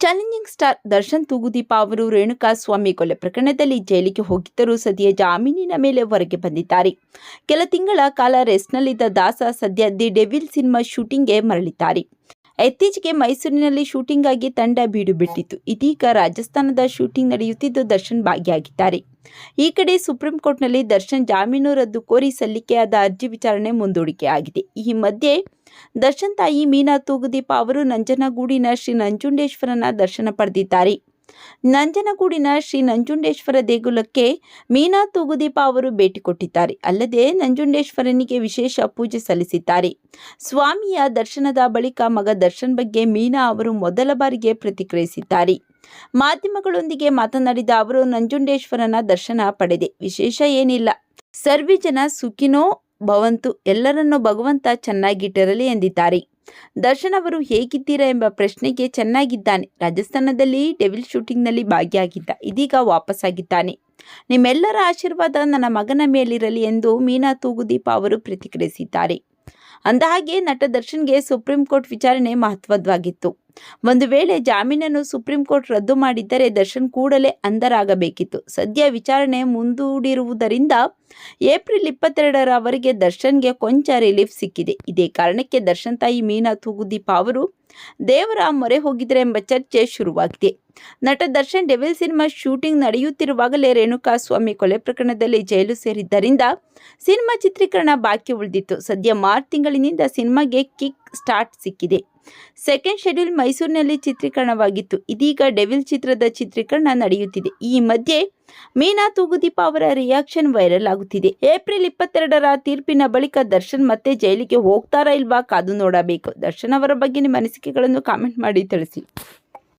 Challenging star Darshan Thoogudeepa ಅವರು ರೇಣುಕಾ ಸ್ವಾಮಿ ಕೊಲೆ ಪ್ರಕರಣದಲ್ಲಿ ಜೈಲಿಗೆ ಹೋಗಿದ್ದರೂ ಸದ್ಯ ಜಾಮೀನಿನ ಮೇಲೆ ಹೊರಗೆ ಬಂದಿದ್ದಾರೆ. ಕೆಲ ತಿಂಗಳ ಕಾಲ ರೆಸ್ಟ್ನಲ್ಲಿದ್ದ ದಾಸ ಸದ್ಯ ದಿ ಡೆವಿಲ್ ಸಿನಿಮಾ ಶೂಟಿಂಗ್ಗೆ ಮರಳಿದ್ದಾರೆ. ಇತ್ತೀಚೆಗೆ ಮೈಸೂರಿನಲ್ಲಿ ಶೂಟಿಂಗ್ ಆಗಿ ತಂಡ ಬೀಡು ಬಿಟ್ಟಿತ್ತು ಇದೀಗ ರಾಜಸ್ಥಾನದ ಶೂಟಿಂಗ್ ನಡೆಯುತ್ತಿದ್ದು ದರ್ಶನ್ ಭಾಗಿಯಾಗಿದ್ದಾರೆ. ಈ ಕಡೆ ಸುಪ್ರೀಂ ಕೋರ್ಟ್ನಲ್ಲಿ ದರ್ಶನ್ ಜಾಮೀನು ರದ್ದು ಕೋರಿ ಸಲ್ಲಿಕೆಯಾದ ಅರ್ಜಿ ವಿಚಾರಣೆ ಮುಂದೂಡಿಕೆಯಾಗಿದೆ. ಈ ಮಧ್ಯೆ ದರ್ಶನ್ ತಾಯಿ ಮೀನಾ ತೂಗುದೀಪ ಅವರು ನಂಜನಗೂಡಿನ ಶ್ರೀ ನಂಜುಂಡೇಶ್ವರನ ದರ್ಶನ ಪಡೆದಿದ್ದಾರೆ. ನಂಜನಗೂಡಿನ ಶ್ರೀ ನಂಜುಂಡೇಶ್ವರ ದೇಗುಲಕ್ಕೆ ಮೀನಾ ತೂಗುದೀಪ ಅವರು ಭೇಟಿ ಕೊಟ್ಟಿದ್ದಾರೆ. ಅಲ್ಲದೆ ನಂಜುಂಡೇಶ್ವರನಿಗೆ ವಿಶೇಷ ಪೂಜೆ ಸಲ್ಲಿಸಿದ್ದಾರೆ. ಸ್ವಾಮಿಯ ದರ್ಶನದ ಬಳಿಕ ಮಗ ದರ್ಶನ್ ಬಗ್ಗೆ ಮೀನಾ ಅವರು ಮೊದಲ ಬಾರಿಗೆ ಪ್ರತಿಕ್ರಿಯಿಸಿದ್ದಾರೆ. ಮಾಧ್ಯಮಗಳೊಂದಿಗೆ ಮಾತನಾಡಿದ ಅವರು, ನಂಜುಂಡೇಶ್ವರನ ದರ್ಶನ ಪಡೆದೆ. ವಿಶೇಷ ಏನಿಲ್ಲ. ಸರ್ವಿ ಜನ ಸುಖಿನೋ ಭವಂತು, ಎಲ್ಲರನ್ನೂ ಭಗವಂತ ಚೆನ್ನಾಗಿಟ್ಟಿರಲಿ ಎಂದಿದ್ದಾರೆ. ದರ್ಶನ್ ಅವರು ಹೇಗಿದ್ದೀರಾ ಎಂಬ ಪ್ರಶ್ನೆಗೆ ಚೆನ್ನಾಗಿದ್ದಾನೆ. ರಾಜಸ್ಥಾನದಲ್ಲಿ ಡೆವಿಲ್ ಶೂಟಿಂಗ್ನಲ್ಲಿ ಭಾಗಿಯಾಗಿದ್ದ, ಇದೀಗ ವಾಪಸ್ಸಾಗಿದ್ದಾನೆ. ನಿಮ್ಮೆಲ್ಲರ ಆಶೀರ್ವಾದ ನನ್ನ ಮಗನ ಮೇಲಿರಲಿ ಎಂದು ಮೀನಾ ತೂಗುದೀಪ ಅವರು ಪ್ರತಿಕ್ರಿಯಿಸಿದ್ದಾರೆ. ಅಂದಹಾಗೆ, ನಟ ದರ್ಶನ್ಗೆ ಸುಪ್ರೀಂ ಕೋರ್ಟ್ ವಿಚಾರಣೆ ಮಹತ್ವದ್ದಾಗಿತ್ತು. ಒಂದು ವೇಳೆ ಜಾಮೀನನ್ನು ಸುಪ್ರೀಂ ಕೋರ್ಟ್ ರದ್ದು ಮಾಡಿದ್ದರೆ ದರ್ಶನ್ ಕೂಡಲೇ ಅಂಧರಾಗಬೇಕಿತ್ತು. ಸದ್ಯ ವಿಚಾರಣೆ ಮುಂದೂಡಿರುವುದರಿಂದ ಏಪ್ರಿಲ್ ಇಪ್ಪತ್ತೆರಡರವರೆಗೆ ದರ್ಶನ್ಗೆ ಕೊಂಚ ರಿಲೀಫ್ ಸಿಕ್ಕಿದೆ. ಇದೇ ಕಾರಣಕ್ಕೆ ದರ್ಶನ್ ತಾಯಿ ಮೀನಾ ತೂಗುದೀಪ ಅವರು ದೇವರ ಮೊರೆ ಹೋಗಿದ್ದಾರೆ ಎಂಬ ಚರ್ಚೆ ಶುರುವಾಗಿದೆ. ನಟ ದರ್ಶನ್ ಡೆವಿಲ್ ಸಿನಿಮಾ ಶೂಟಿಂಗ್ ನಡೆಯುತ್ತಿರುವಾಗಲೇ ರೇಣುಕಾ ಸ್ವಾಮಿ ಕೊಲೆ ಪ್ರಕರಣದಲ್ಲಿ ಜೈಲು ಸೇರಿದ್ದರಿಂದ ಸಿನಿಮಾ ಚಿತ್ರೀಕರಣ ಬಾಕಿ ಉಳಿದಿತ್ತು. ಸದ್ಯ ಮಾರ್ಚ್ ತಿಂಗಳಿನಿಂದ ಸಿನಿಮಾಗೆ ಕಿಕ್ ಸ್ಟಾರ್ಟ್ ಸಿಕ್ಕಿದೆ. ಸೆಕೆಂಡ್ ಶೆಡ್ಯೂಲ್ ಮೈಸೂರಿನಲ್ಲಿ ಚಿತ್ರೀಕರಣವಾಗಿತ್ತು. ಇದೀಗ ಡೆವಿಲ್ ಚಿತ್ರದ ಚಿತ್ರೀಕರಣ ನಡೆಯುತ್ತಿದೆ. ಈ ಮಧ್ಯೆ ಮೀನಾ ತೂಗುದೀಪ ಅವರ ರಿಯಾಕ್ಷನ್ ವೈರಲ್ ಆಗುತ್ತಿದೆ. ಏಪ್ರಿಲ್ ಇಪ್ಪತ್ತೆರಡರ ತೀರ್ಪಿನ ಬಳಿಕ ದರ್ಶನ್ ಮತ್ತೆ ಜೈಲಿಗೆ ಹೋಗ್ತಾರಾ ಇಲ್ವಾ ಕಾದು ನೋಡಬೇಕು. ದರ್ಶನ್ ಅವರ ಬಗ್ಗೆ ನಿಮ್ಮ ಅನಿಸಿಕೆಗಳನ್ನು ಕಾಮೆಂಟ್ ಮಾಡಿ ತಿಳಿಸಿ.